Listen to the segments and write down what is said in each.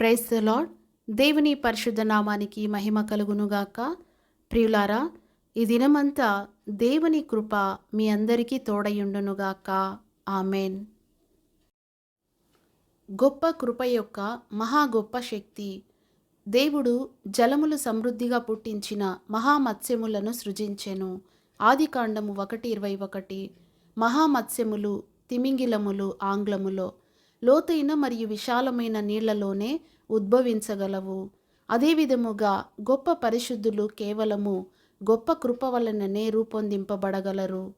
Price the lord దేవుని పరిశుద్ధ నామానికి మహిమ కలుగునుగాక. ప్రియులారా ఈ దినమంతా దేవుని కృప మీ అందరికీ తోడయుండునుగాక. ఆమెన్. గొప్ప కృప యొక్క మహా గొప్ప శక్తి. దేవుడు జలములు సమృద్ధిగా పుట్టించిన మహామత్స్యములను సృజించెను. ఆదికాండము ఒకటి ఇరవై ఒకటి. మహామత్స్యములు తిమింగిలములు ఆంగ్లములో. లోతైన మరియు విశాలమైన నీళ్ళలోనే ఉద్భవించగలవు. అదేవిధముగా గొప్ప పరిశుద్ధులు కేవలము గొప్ప కృప వలననే రూపొందింపబడగలరు.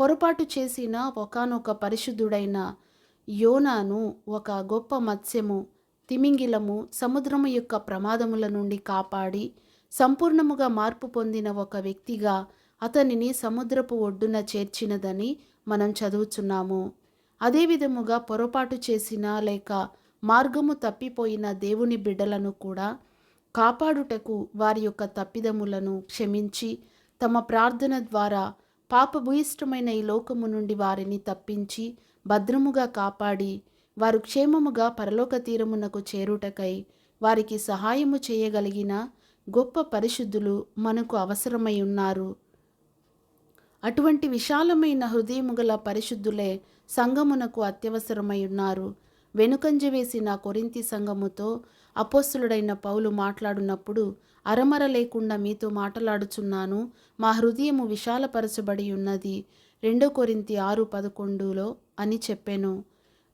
పొరపాటు చేసిన ఒకానొక పరిశుద్ధుడైన యోనాను ఒక గొప్ప మత్స్యము తిమింగిలము సముద్రము యొక్క ప్రమాదముల నుండి కాపాడి సంపూర్ణముగా మార్పు పొందిన ఒక వ్యక్తిగా అతనిని సముద్రపు ఒడ్డున చేర్చినదని మనం చదువుచున్నాము. అదేవిధముగా పొరపాటు చేసిన లేక మార్గము తప్పిపోయిన దేవుని బిడ్డలను కూడా కాపాడుటకు వారి యొక్క తప్పిదములను క్షమించి తమ ప్రార్థన ద్వారా పాపభూయిష్టమైన ఈ లోకము నుండి వారిని తప్పించి భద్రముగా కాపాడి వారు క్షేమముగా పరలోక తీరమునకు చేరుటకై వారికి సహాయము చేయగలిగిన గొప్ప పరిశుద్ధులు మనకు అవసరమై ఉన్నారు. అటువంటి విశాలమైన హృదయము గల పరిశుద్ధులే సంఘమునకు అత్యవసరమై ఉన్నారు. వెనుకంజ వేసిన కొరింతి సంఘముతో అపోస్తులుడైన పౌలు మాట్లాడినప్పుడు అరమర లేకుండా మీతో మాట్లాడుచున్నాను మా హృదయము విశాలపరచబడి ఉన్నది. రెండో కొరింతి ఆరు పదకొండులో అని చెప్పాను.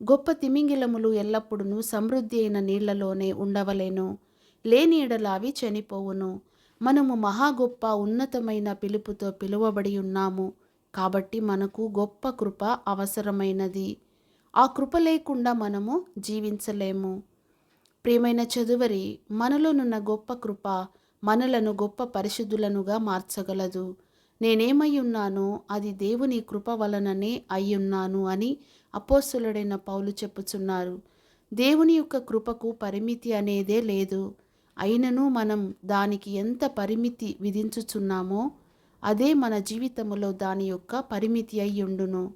గొప్ప తిమింగిలములు ఎల్లప్పుడూ సమృద్ధి అయిన నీళ్ళలోనే ఉండవలేను. లేని ఎడల అవి చనిపోవును. మనము మహా గొప్ప ఉన్నతమైన పిలుపుతో పిలువబడి ఉన్నాము. కాబట్టి మనకు గొప్ప కృప అవసరమైనది. ఆ కృప లేకుండా మనము జీవించలేము. ప్రియమైన చదువరి మనలోనున్న గొప్ప కృప మనలను గొప్ప పరిశుద్ధులనుగా మార్చగలదు. నేనేమై ఉన్నానో అది దేవుని కృప వలననే అయ్యున్నాను అని అపోసులుడైన పౌలు చెప్పుచున్నారు. దేవుని యొక్క కృపకు పరిమితి అనేదే లేదు. అయినను మనం దానికి ఎంత పరిమితి విధించుచున్నామో అదే మన జీవితములో దాని యొక్క పరిమితి అయ్యుండును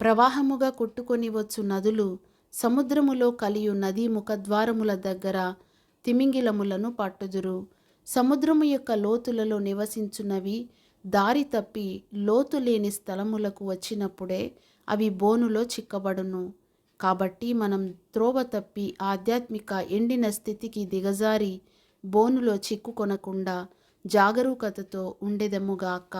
ప్రవాహముగా కొట్టుకొని వచ్చు నదులు సముద్రములో కలియు నదీ ముఖద్వారముల దగ్గర తిమింగిలములను పట్టుదురు. సముద్రము యొక్క లోతులలో నివసించున్నవి దారి తప్పి లోతు లేని స్థలములకు వచ్చినప్పుడే అవి బోనులో చిక్కబడును. కాబట్టి మనం త్రోవ తప్పి ఆధ్యాత్మిక ఎండిన స్థితికి దిగజారి బోనులో చిక్కుకొనకుండా జాగరూకతతో ఉండెదముగాక